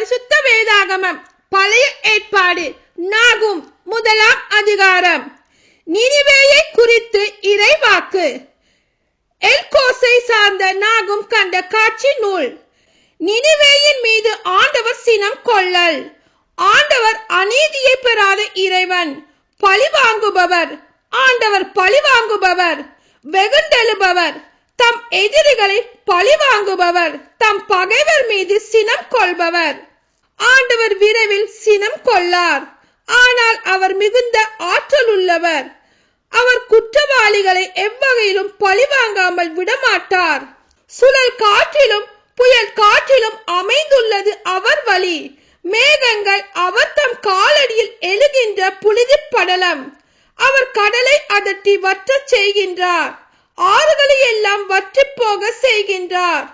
பரிசுத்த வேதாகமம். பழைய ஏற்பாடு. நாகும். முதலாம் அதிகாரம். நினிவேயை குறித்து இறைவாக்கு. எல்கோசை சார்ந்த நாகும் கண்ட காட்சி நூல். நினிவேயின் மீது ஆண்டவர் சினம் கொள்ளல். ஆண்டவர் அநீதியை பெறாத இறைவன். பழிவாங்குபவர் ஆண்டவர் பழிவாங்குபவர் வெகுண்டெழுபவர் தம் எதிரிகளை பழிவாங்குபவர் தம் பகைவர் மீது சினம் கொள்பவர். ஆண்டவர் விரைவில் சினம் கொள்ளார். ஆனால் அவர் மிகுந்த ஆற்றல் உள்ளவர் அவர் குற்றவாளிகளை எவ்வகையிலும் பழிவாங்காமல் விடமாட்டார். சுழல் காற்றிலும் புயல் காற்றிலும் அமைந்துள்ளது அவர் வழி. மேகங்கள் அவர் தம் காலடியில் எழுகின்ற புழுதி படலம். அவர் கடலை அதட்டி வற்றச் செய்கின்றார். ஆறுகளை எல்லாம் வற்றி போக செய்கின்றார்.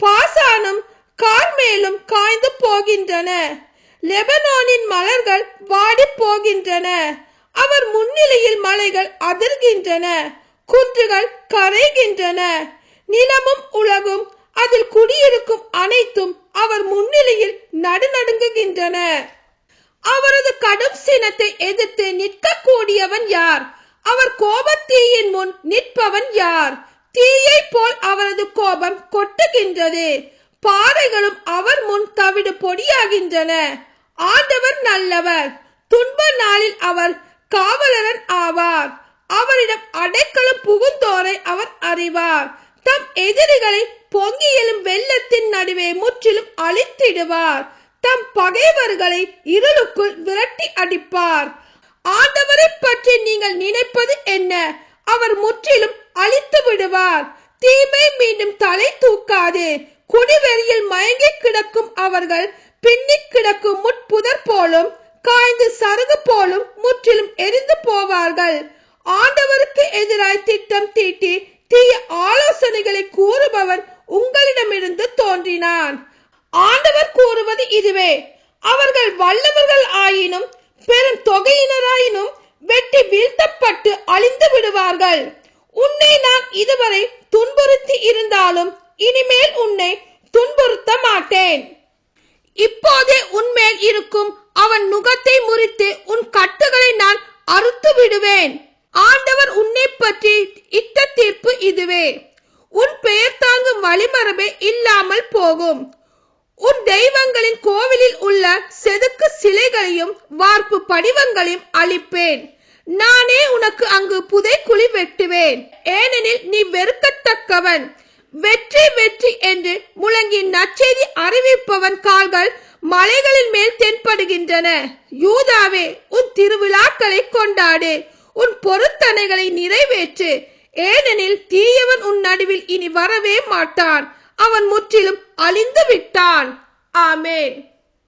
பாசானும் கார்மேலும் காய்ந்து போகின்றன. லெபனானின் மலர்கள் வாடி போகின்றன. அவர் முன்னிலையில் மலைகள் அதிர்கின்றன. குன்றுகள் கரைகின்றன. நிலமும் உலகும் அதில் குடியிருக்கும் அனைத்தும் அவர் முன்னிலையில் நடுநடுங்குகின்றன. அவரது கடும் சினத்தை எதிர்த்து நிற்கக்கூடியவன் யார்? அவர் கோபத்தீயின் முன் நிற்பவன் யார்? தீயை போல் அவரது கோபம் கொட்டுகின்றது. பாறைகளும் அவர் முன் தவிடு பொடியாகின்றன. ஆண்டவர் நல்லவர். துன்ப நாளில் அவர் காவலரன் ஆவார். அவரிடம் அடைக்கலம் புகுந்தோரை அவர் அறிவார். தம் எதிரிகளை பொங்கி எழும் வெள்ளத்தின் நடுவே முற்றிலும் அழித்திடுவார். தம் பகைவர்களை இருளுக்குள் விரட்டி அடிப்பார். ஆண்டவரை பற்றி நீங்கள் நினைப்பது என்ன? அவர் முற்றிலும் அழித்து விடுவார் தீமை மீண்டும் தலை தூக்காது. குடிவெறியில் மயங்கி கிடக்கும் அவர்கள் பின்னிக் கிடக்கும் முட்புதர் போலும் காய்ந்து சருகு போலும் முற்றிலும் எரிந்து போவார்கள். ஆண்டவருக்கு எதிராய் திட்டம் தீட்டி தீய ஆலோசனைகளை கூறுபவன் உங்களிடமிருந்து தோன்றினான் ஆண்டவர் கூறுவது இதுவே. அவர்கள் வல்லவர்கள் ஆயினும் பெரும் தொகையினராயினும் வெட்டி வீழ்த்தப்பட்டு அழிந்து விடுவார்கள். உன்னை நான் இதுவரை துன்புறுத்தி இருந்தாலும் இனிமேல் உன்னை துன்புறுத்த மாட்டேன். இப்போதே உன்மேல் இருக்கும் அவன் நுகத்தை முறித்து உன் கட்டுகளை நான் அறுத்து விடுவேன். ஆண்டவர் உன்னை பற்றி இட்ட தீர்ப்பு இதுவே. உன் பெயர் தாங்கும் வழிமரபே இல்லாமல் போகும். உன் தெய்வங்களின் கோவிலில் உள்ள செதுக்கு சிலைகளையும் வார்ப்பு படிவங்களையும் அழிப்பேன். நானே உனக்கு அங்கு புதைக்குழி வெட்டுவேன். ஏனெனில் நீ வெறுக்கத்தக்கவன். வெற்றி வெற்றி என்று முழங்கி நற்செய்தி அறிவிப்பவன் கால்கள் மலைகளின் மேல் தென்படுகின்றன. யூதாவே உன் திருவிழாக்களை கொண்டாடு. உன் பொருத்தனைகளை நிறைவேற்று. ஏனெனில் தீயவன் உன் நடுவில் இனி வரவே மாட்டான். அவன் முற்றிலும் அழிந்து விட்டான் ஆமேன்.